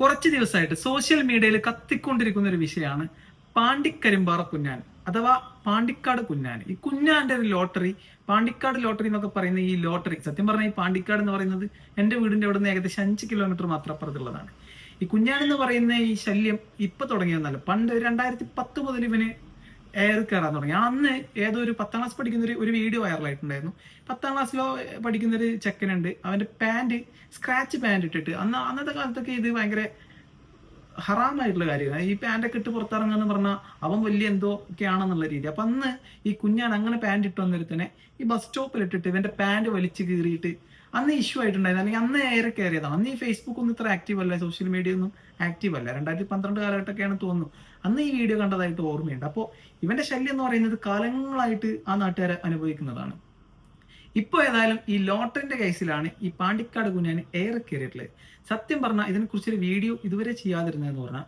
കുറച്ച് ദിവസമായിട്ട് സോഷ്യൽ മീഡിയയിൽ കത്തിക്കൊണ്ടിരിക്കുന്ന ഒരു വിഷയമാണ് പാണ്ടിക്കരിമ്പാറ കുഞ്ഞാൻ അഥവാ പാണ്ടിക്കാട് കുഞ്ഞാൻ. ഈ കുഞ്ഞാന്റെ ഒരു ലോട്ടറി പാണ്ടിക്കാട് ലോട്ടറി എന്നൊക്കെ പറയുന്ന ഈ ലോട്ടറി സത്യം പറഞ്ഞാൽ ഈ പാണ്ടിക്കാട് എന്ന് പറയുന്നത് എന്റെ വീടിന്റെ അവിടെ നിന്ന് ഏകദേശം അഞ്ച് കിലോമീറ്റർ മാത്രം അപ്പുറത്തുള്ളതാണ്. ഈ കുഞ്ഞാൻ എന്ന് പറയുന്ന ഈ ശല്യം ഇപ്പൊ തുടങ്ങിയതെന്നല്ല പണ്ട് രണ്ടായിരത്തി പത്ത് മുതൽ ഇവന് എയർ കയറാൻ തുടങ്ങി. അന്ന് ഏതോ ഒരു പത്താം ക്ലാസ് പഠിക്കുന്ന ഒരു ഒരു വീഡിയോ വൈറലായിട്ടുണ്ടായിരുന്നു പത്താം ക്ലാസ്സിലോ പഠിക്കുന്ന ഒരു ചെക്കനുണ്ട്. അവന്റെ പാന്റ് സ്ക്രാച്ച് പാന്റ് ഇട്ടിട്ട്. അന്ന് അന്നത്തെ കാലത്തൊക്കെ ഇത് ഭയങ്കര ഹറാമായിട്ടുള്ള കാര്യമാണ്. ഈ പാന്റൊക്കെ ഇട്ട് പുറത്തിറങ്ങുക പറഞ്ഞാൽ അവൻ വലിയ എന്തോ ഒക്കെ ആണെന്നുള്ള രീതി. അപ്പൊ അന്ന് ഈ കുഞ്ഞാൻ അങ്ങനെ പാന്റ് ഇട്ട് വന്നിരുത്തനെ ഈ ബസ് സ്റ്റോപ്പിൽ ഇട്ടിട്ട് ഇവന്റെ പാന്റ് വലിച്ചു കീറിയിട്ട് അന്ന് ഇഷ്യൂ ആയിട്ടുണ്ടായിരുന്നു. അല്ലെങ്കിൽ അന്ന് ഏറെ കയറിയതാണ് അന്ന് ഈ ഫേസ്ബുക്ക് ഒന്നും ഇത്ര ആക്റ്റീവ് അല്ല സോഷ്യൽ മീഡിയ ഒന്നും ആക്റ്റീവ് അല്ല. രണ്ടായിരത്തി പന്ത്രണ്ട് കാലഘട്ടമൊക്കെയാണ് തോന്നുന്നു. അന്ന് ഈ വീഡിയോ കണ്ടതായിട്ട് ഓർമ്മയുണ്ട്. അപ്പോൾ ഇവന്റെ ശല്യം എന്ന് പറയുന്നത് കാലങ്ങളായിട്ട് ആ നാട്ടുകാരെ അനുഭവിക്കുന്നതാണ്. ഇപ്പൊ ഏതായാലും ഈ ലോട്ടറിന്റെ കേസിലാണ് ഈ പാണ്ടിക്കാട് കുഞ്ഞാൻ ഏറെ കയറിയിട്ടുള്ളത് സത്യം പറഞ്ഞാൽ ഇതിനെക്കുറിച്ചൊരു വീഡിയോ ഇതുവരെ ചെയ്യാതിരുന്നതെന്ന് പറഞ്ഞാൽ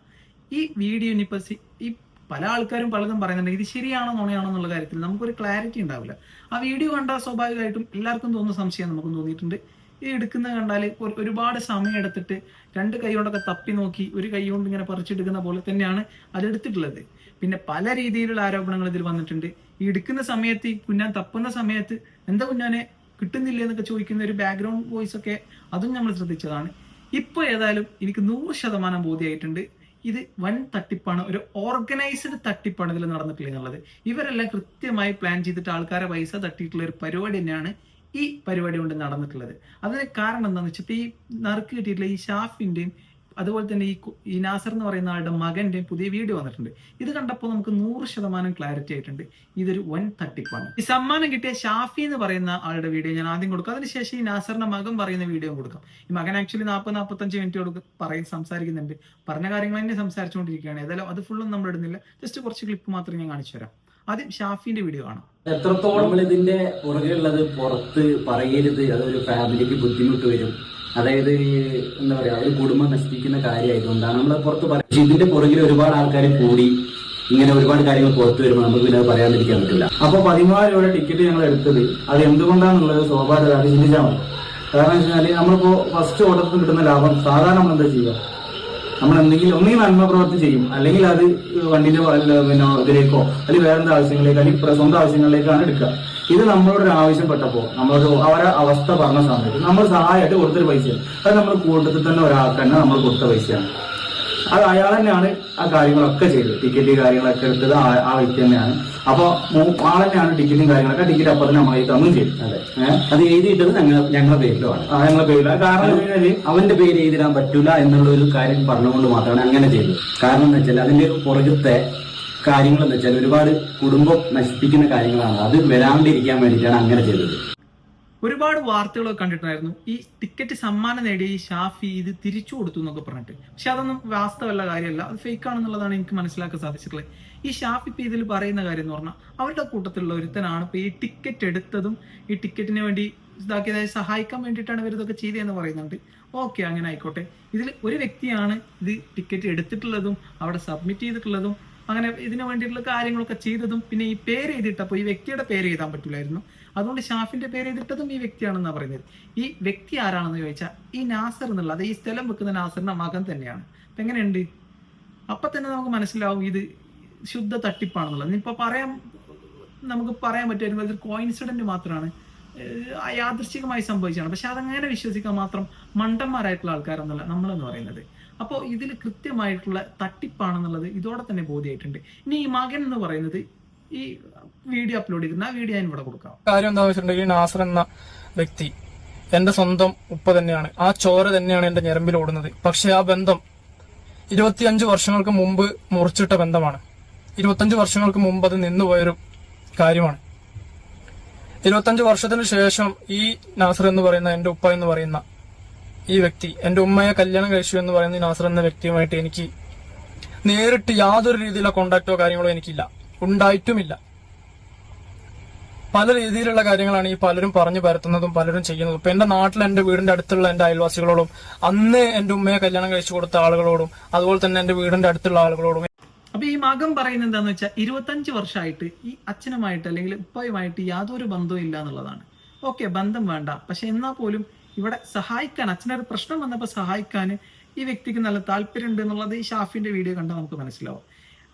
ഈ വീഡിയോ ഇനിയിപ്പോ ഈ പല ആൾക്കാരും പലതും പറയുന്നുണ്ട് ഇത് ശരിയാണോ നുണയാണോ എന്നുള്ള കാര്യത്തിൽ നമുക്കൊരു ക്ലാരിറ്റി ഉണ്ടാവില്ല. ആ വീഡിയോ കണ്ടാൽ സ്വാഭാവികമായിട്ടും എല്ലാവർക്കും തോന്നുന്ന സംശയം നമുക്കും തോന്നിയിട്ടുണ്ട്. ഈ എടുക്കുന്നത് കണ്ടാൽ ഒരുപാട് സമയം എടുത്തിട്ട് രണ്ട് കൈ കൊണ്ടൊക്കെ തപ്പി നോക്കി ഒരു കൈ കൊണ്ട് ഇങ്ങനെ പറിച്ചെടുക്കുന്ന പോലെ തന്നെയാണ് അതെടുത്തിട്ടുള്ളത് പിന്നെ പല രീതിയിലുള്ള ആരോപണങ്ങൾ ഇതിൽ വന്നിട്ടുണ്ട്. ഈ എടുക്കുന്ന സമയത്ത് ഈ കുഞ്ഞാൻ തപ്പുന്ന സമയത്ത് എന്താ കുഞ്ഞാനെ കിട്ടുന്നില്ല എന്നൊക്കെ ചോദിക്കുന്ന ഒരു ബാക്ക്ഗ്രൗണ്ട് വോയിസ് ഒക്കെ അതും നമ്മൾ ശ്രദ്ധിച്ചതാണ്. ഇപ്പോൾ ഏതായാലും എനിക്ക് നൂറ് ശതമാനം ബോധ്യമായിട്ടുണ്ട് ഇത് വൻ തട്ടിപ്പാണ് ഒരു ഓർഗനൈസ്ഡ് തട്ടിപ്പാണ് ഇതിൽ നടന്നിട്ടുള്ളത് എന്നുള്ളത്. ഇവരെല്ലാം കൃത്യമായി പ്ലാൻ ചെയ്തിട്ട് ആൾക്കാരെ പൈസ തട്ടിയിട്ടുള്ള ഒരു പരിപാടി തന്നെയാണ് ഈ പരിപാടി കൊണ്ട് നടന്നിട്ടുള്ളത്. അതിന് കാരണം എന്താണെന്ന് വെച്ചാൽ ഈ നറുക്ക് കിട്ടിയിട്ടുള്ള ഈ ഷാഫിന്റെയും അതുപോലെ തന്നെ ഈ ഈ നാസർ എന്ന് പറയുന്ന ആളുടെ മകന്റെ പുതിയ വീഡിയോ വന്നിട്ടുണ്ട്. ഇത് കണ്ടപ്പോൾ നമുക്ക് നൂറ് ശതമാനം ക്ലാരിറ്റി ആയിട്ടുണ്ട്. ഇതൊരു വൻ തട്ടിപ്പാണ് ഈ സമ്മാനം കിട്ടിയ ഷാഫി എന്ന് പറയുന്ന ആളുടെ വീഡിയോ ഞാൻ ആദ്യം കൊടുക്കും. അതിനുശേഷം ഈ നാസറിന്റെ മകൻ പറയുന്ന വീഡിയോ കൊടുക്കാം. ഈ മകൻ ആക്ച്വലി നാൽപ്പത് നാൽപ്പത്തഞ്ച് മിനിറ്റോട് പറയും സംസാരിക്കുന്നുണ്ട്. പറഞ്ഞ കാര്യങ്ങൾ തന്നെ സംസാരിച്ചുകൊണ്ടിരിക്കുകയാണ്. ഏതായാലും അത് ഫുള്ളും നമ്മൾ ഇടുന്നില്ല. ജസ്റ്റ് കുറച്ച് ക്ലിപ്പ് മാത്രം ഞാൻ കാണിച്ചു തരാം. ആദ്യം ഷാഫിന്റെ വീഡിയോ കാണാം. എത്രത്തോളം ഇതിന്റെ പുറകെയുള്ളത് പുറത്ത് പറയരുത്. അതൊരു ഫാമിലിക്ക് ബുദ്ധിമുട്ട് വരും. അതായത് എന്താ പറയാ ഒരു കുടുംബം നശിപ്പിക്കുന്ന കാര്യമായതുകൊണ്ടാണ് നമ്മൾ പുറത്ത് പറയുന്നത് ഇതിന്റെ പുറകിൽ ഒരുപാട് ആൾക്കാർ കൂടി ഇങ്ങനെ ഒരുപാട് കാര്യങ്ങൾ പുറത്തു വരുമ്പോൾ നമുക്ക് പിന്നെ പറയാതിരിക്കാൻ പറ്റില്ല. അപ്പൊ പതിമൂവായിരം രൂപയുടെ ടിക്കറ്റ് ഞങ്ങൾ എടുത്തത് അത് എന്തുകൊണ്ടാണെന്നുള്ളത് സ്വാഭാവിക അത് ചിന്തിച്ചാൽ മതി. കാരണം വെച്ചാൽ നമ്മളിപ്പോ ഫസ്റ്റ് ഓർഡറിൽ കിട്ടുന്ന ലാഭം സാധാരണ നമ്മൾ എന്താ ചെയ്യുക? നമ്മൾ എന്തെങ്കിലും ഒന്നെങ്കിൽ നന്മ പ്രവർത്തി ചെയ്യും. അല്ലെങ്കിൽ അത് വണ്ടിന്റെ പിന്നെ ഇതിലേക്കോ അല്ലെങ്കിൽ വേറെന്താ ആവശ്യങ്ങളിലേക്കോ അല്ലെങ്കിൽ സ്വന്തം ആവശ്യങ്ങളിലേക്കാണ് എടുക്കുക. ഇത് നമ്മളോട് ആവശ്യപ്പെട്ടപ്പോ ആവശ്യപ്പെട്ടപ്പോൾ നമ്മളൊരു അവരെ അവസ്ഥ പറഞ്ഞ സമയത്ത് നമ്മൾ സഹായമായിട്ട് കൊടുത്തൊരു പൈസ അത് നമ്മൾ കൂട്ടത്തിൽ തന്നെ ഒരാൾക്ക് തന്നെ നമ്മൾ കൊടുത്ത പൈസയാണ്. അത് അയാൾ തന്നെയാണ് ആ കാര്യങ്ങളൊക്കെ ചെയ്തത്. ടിക്കറ്റ് കാര്യങ്ങളൊക്കെ എടുത്തത് ആ- വ്യക്തി തന്നെയാണ്. അപ്പൊ ആൾ തന്നെയാണ് ടിക്കറ്റും കാര്യങ്ങളൊക്കെ ടിക്കറ്റ് അപ്പൊ തന്നെ നമ്മളെ തന്നും ചെയ്തു. അതെ. എഴുതിയിട്ടത് ഞങ്ങൾ ഞങ്ങളുടെ പേരിലുമാണ്. ആ ഞങ്ങളെ പേരിലാണ്. കാരണം കഴിഞ്ഞാൽ അവന്റെ പേര് എഴുതിടാൻ പറ്റൂല എന്നുള്ള ഒരു കാര്യം പറഞ്ഞുകൊണ്ട് മാത്രമാണ് അങ്ങനെ ചെയ്തത്. കാരണം എന്താ വെച്ചാൽ അതിന്റെ പുറകത്തെ കാര്യങ്ങൾ എന്ന് വെച്ചാൽ ഒരുപാട് കുടുംബം നശിപ്പിക്കുന്ന കാര്യങ്ങളാണ്. അത് വരാണ്ടിരിക്കാൻ വേണ്ടിയിട്ടാണ് അങ്ങനെ ചെയ്തത്. ഒരുപാട് വാർത്തകളൊക്കെ കണ്ടിട്ടുണ്ടായിരുന്നു. ഈ ടിക്കറ്റ് സമ്മാനം നേടിയ ഷാഫി ഇത് തിരിച്ചു കൊടുത്തു എന്നൊക്കെ പറഞ്ഞിട്ട്. പക്ഷെ അതൊന്നും വാസ്തവല്ല കാര്യമല്ല. അത് ഫേക്ക് ആണെന്നുള്ളതാണ് എനിക്ക് മനസ്സിലാക്കാൻ സാധിച്ചിട്ടുള്ളത്. ഈ ഷാഫി ഇപ്പൊ ഇതിൽ പറയുന്ന കാര്യം എന്ന് പറഞ്ഞാൽ അവരുടെ കൂട്ടത്തിലുള്ള ഒരുത്തനാണ് ഇപ്പൊ ഈ ടിക്കറ്റ് എടുത്തതും ഈ ടിക്കറ്റിന് വേണ്ടി ഇതാക്കിയതായി സഹായിക്കാൻ വേണ്ടിയിട്ടാണ് ഇവർ ഇതൊക്കെ ചെയ്തതെന്ന് പറയുന്നുണ്ട്. ഓക്കെ അങ്ങനെ ആയിക്കോട്ടെ. ഇതിൽ ഒരു വ്യക്തിയാണ് ഇത് ടിക്കറ്റ് എടുത്തിട്ടുള്ളതും അവിടെ സബ്മിറ്റ് ചെയ്തിട്ടുള്ളതും അങ്ങനെ ഇതിനു വേണ്ടിയിട്ടുള്ള കാര്യങ്ങളൊക്കെ ചെയ്തതും പിന്നെ ഈ പേര് എഴുതിയിട്ടപ്പോൾ ഈ വ്യക്തിയുടെ പേര് എഴുതാൻ പറ്റില്ലായിരുന്നു. അതുകൊണ്ട് ഷാഫിന്റെ പേര് എഴുതിട്ടതും ഈ വ്യക്തിയാണെന്നാണ് പറയുന്നത്. ഈ വ്യക്തി ആരാണെന്ന് ചോദിച്ചാൽ ഈ നാസർ എന്നുള്ളത് ഈ സ്ഥലം വെക്കുന്ന നാസറിന്റെ മകൻ തന്നെയാണ്. അപ്പൊ എങ്ങനെയുണ്ട്? അപ്പൊ തന്നെ നമുക്ക് മനസ്സിലാവും ഇത് ശുദ്ധ തട്ടിപ്പാണെന്നുള്ളത്. ഇപ്പൊ പറയാൻ നമുക്ക് പറയാൻ പറ്റുമായിരുന്നു ഇതൊരു കോയിൻസിഡന്റ് മാത്രമാണ്. യാദൃശ്ചികമായി സംഭവിച്ചാണ് പക്ഷെ അതങ്ങനെ വിശ്വസിക്കാൻ മാത്രം മണ്ടന്മാരായിട്ടുള്ള ആൾക്കാരെന്നല്ല നമ്മളെന്ന് പറയുന്നത്. അപ്പോൾ ഇതിൽ കൃത്യമായിട്ടുള്ള തട്ടിപ്പാണെന്നുള്ളത് ഇതോടെ തന്നെ ബോധ്യമായിട്ടുണ്ട് ഇനി ഈ മകൻ എന്ന് പറയുന്നത് ഈ വീഡിയോ അപ്ലോഡ് ചെയ്തിരുന്ന ആ വീഡിയോ ഞാൻ ഇവിടെ കൊടുക്കാം. കാര്യം എന്താ വെച്ചിട്ടുണ്ടെങ്കിൽ നാസർ എന്ന വ്യക്തി എന്റെ സ്വന്തം ഉപ്പ തന്നെയാണ്. ആ ചോര തന്നെയാണ് എന്റെ ഞരമ്പിൽ ഓടുന്നത്. പക്ഷെ ആ ബന്ധം ഇരുപത്തിയഞ്ച് വർഷങ്ങൾക്ക് മുമ്പ് മുറിച്ചിട്ട ബന്ധമാണ്. ഇരുപത്തഞ്ച് വർഷങ്ങൾക്ക് മുമ്പ് അത് നിന്നുപോയൊരു കാര്യമാണ്. ഇരുപത്തഞ്ച് വർഷത്തിന് ശേഷം ഈ നാസർ എന്ന് പറയുന്ന എന്റെ ഉപ്പ എന്ന് പറയുന്ന ഈ വ്യക്തി എന്റെ ഉമ്മയെ കല്യാണം കഴിച്ചു എന്ന് പറയുന്ന നാസർ എന്ന വ്യക്തിയുമായിട്ട് എനിക്ക് നേരിട്ട് യാതൊരു രീതിയിലുള്ള കോണ്ടാക്റ്റോ കാര്യങ്ങളോ എനിക്കില്ല. ഉണ്ടായിട്ടുമില്ല. പല രീതിയിലുള്ള കാര്യങ്ങളാണ് ഈ പലരും പറഞ്ഞു പരത്തുന്നതും പലരും ചെയ്യുന്നതും. ഇപ്പൊ എന്റെ നാട്ടിൽ എന്റെ വീടിന്റെ അടുത്തുള്ള എന്റെ അയൽവാസികളോടും അന്ന് എന്റെ ഉമ്മയെ കല്യാണം കഴിച്ചു കൊടുത്ത ആളുകളോടും അതുപോലെ തന്നെ എന്റെ വീടിന്റെ അടുത്തുള്ള ആളുകളോടും അപ്പൊ ഈ മകം പറയുന്നത് എന്താന്ന് വെച്ചാൽ ഇരുപത്തഞ്ച് വർഷമായിട്ട് ഈ അച്ഛനുമായിട്ട് അല്ലെങ്കിൽ ഉപ്പയുമായിട്ട് യാതൊരു ബന്ധവും ഇല്ല എന്നുള്ളതാണ്. ഓക്കെ ബന്ധം വേണ്ട. പക്ഷെ എന്നാൽ പോലും ഇവിടെ സഹായിക്കാൻ അച്ഛനൊരു പ്രശ്നം വന്നപ്പോൾ സഹായിക്കാൻ ഈ വ്യക്തിക്ക് നല്ല താല്പര്യം ഉണ്ട് എന്നുള്ളത് ഈ ഷാഫിന്റെ വീഡിയോ കണ്ടാൽ നമുക്ക് മനസ്സിലാവും.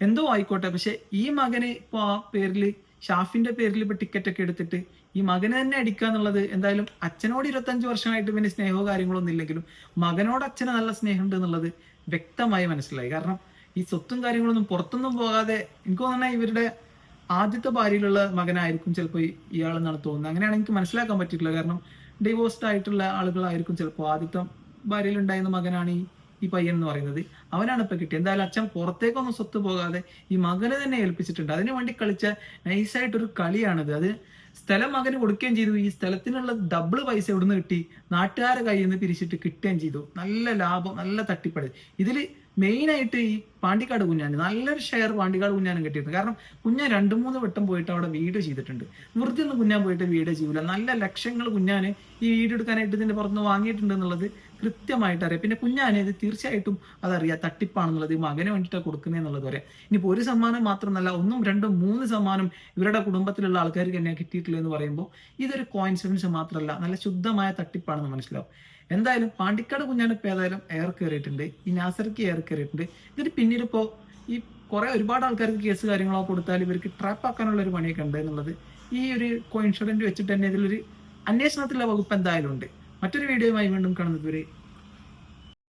എന്തോ ആയിക്കോട്ടെ പക്ഷെ ഈ മകന് ഇപ്പോൾ ആ പേരിൽ ഷാഫിന്റെ പേരിൽ ഇപ്പൊ ടിക്കറ്റ് ഒക്കെ എടുത്തിട്ട് ഈ മകനെ തന്നെ അടിക്കുക എന്നുള്ളത് എന്തായാലും അച്ഛനോട് ഇരുപത്തഞ്ച് വർഷമായിട്ട് പിന്നെ സ്നേഹമോ കാര്യങ്ങളൊന്നും ഇല്ലെങ്കിലും മകനോട് അച്ഛന് നല്ല സ്നേഹമുണ്ട് എന്നുള്ളത് വ്യക്തമായി മനസ്സിലായി. കാരണം ഈ സ്വത്തും കാര്യങ്ങളൊന്നും പുറത്തൊന്നും പോകാതെ എനിക്ക് തോന്നുന്ന ഇവരുടെ ആദ്യത്തെ ഭാര്യയിലുള്ള മകനായിരിക്കും ചിലപ്പോൾ ഇയാളെന്നാണ് തോന്നുന്നത്. അങ്ങനെയാണ് എനിക്ക് മനസ്സിലാക്കാൻ പറ്റിയിട്ടില്ല. കാരണം ഡിവോഴ്സ്ഡ് ആയിട്ടുള്ള ആളുകളായിരിക്കും ചിലപ്പോൾ ആദ്യത്തെ ഭാര്യയിലുണ്ടായിരുന്ന മകനാണ് ഈ ഈ പയ്യൻ എന്ന് പറയുന്നത്. അവനാണ് ഇപ്പൊ കിട്ടിയത്. എന്തായാലും അച്ഛൻ പുറത്തേക്കൊന്നും സ്വത്ത് പോകാതെ ഈ മകനെ തന്നെ ഏൽപ്പിച്ചിട്ടുണ്ട്. അതിനു വേണ്ടി കളിച്ച നൈസായിട്ടൊരു കളിയാണിത്. അത് സ്ഥലം മകന് കൊടുക്കുകയും ചെയ്തു. ഈ സ്ഥലത്തിനുള്ള ഡബിൾ പൈസ എവിടുന്ന് കിട്ടി? നാട്ടുകാരെ കയ്യിൽ നിന്ന് പിരിച്ചിട്ട് കിട്ടുകയും ചെയ്തു. നല്ല ലാഭം നല്ല തട്ടിപ്പടി. ഇതിൽ മെയിൻ ആയിട്ട് ഈ പാണ്ടിക്കാട് കുഞ്ഞാൻ നല്ലൊരു ഷെയർ പാണ്ടിക്കാട് കുഞ്ഞാനും കിട്ടിയിരുന്നു കാരണം കുഞ്ഞാൻ രണ്ട് മൂന്ന് വട്ടം പോയിട്ട് അവിടെ വീട് ചെയ്തിട്ടുണ്ട്. വൃത്തി ഒന്നും കുഞ്ഞാൻ പോയിട്ട് വീട് ചെയ്യൂല. നല്ല ലക്ഷങ്ങൾ കുഞ്ഞാന് ഈ വീഡിയോ എടുക്കാനായിട്ട് ഇതിന്റെ പുറത്തുനിന്ന് വാങ്ങിയിട്ടുണ്ട് എന്നുള്ളത് കൃത്യമായിട്ട് അറിയാം. പിന്നെ കുഞ്ഞാന് ഇത് തീർച്ചയായിട്ടും അതറിയാം തട്ടിപ്പാണെന്നുള്ളത് ഈ വേണ്ടിയിട്ടാണ് കൊടുക്കുന്നത് എന്നുള്ളത് അറിയാം. ഇനിയിപ്പോൾ ഒരു സമ്മാനം മാത്രമല്ല ഒന്നും രണ്ടും മൂന്ന് സമ്മാനം ഇവരുടെ കുടുംബത്തിലുള്ള ആൾക്കാർക്ക് തന്നെ കിട്ടിയിട്ടില്ല എന്ന് പറയുമ്പോൾ ഇതൊരു കോയിൻസിഡൻസ് മാത്രമല്ല നല്ല ശുദ്ധമായ തട്ടിപ്പാണെന്ന് മനസ്സിലാവും. എന്തായാലും പാണ്ടിക്കാട് കുഞ്ഞാണിപ്പ ഏതായാലും എയർ കയറിയിട്ടുണ്ട് ഈ നാസർക്ക് എയർ കയറിയിട്ടുണ്ട് ഇതിന് പിന്നീട് ഇപ്പോൾ ഈ കുറെ ഒരുപാട് ആൾക്കാർക്ക് കേസ് കാര്യങ്ങളോ കൊടുത്താൽ ഇവർക്ക് ട്രാപ്പ് ആക്കാനുള്ള ഒരു പണിയൊക്കെ ഉണ്ട് എന്നുള്ളത് ഈ ഒരു കോ ഇൻഷുറൻസ് വെച്ചിട്ട് തന്നെ ഇതിലൊരു അന്വേഷണത്തിലുള്ള വകുപ്പ് എന്തായാലും ഉണ്ട്. മറ്റൊരു വീഡിയോയുമായി വീണ്ടും കാണുന്നത് വരെ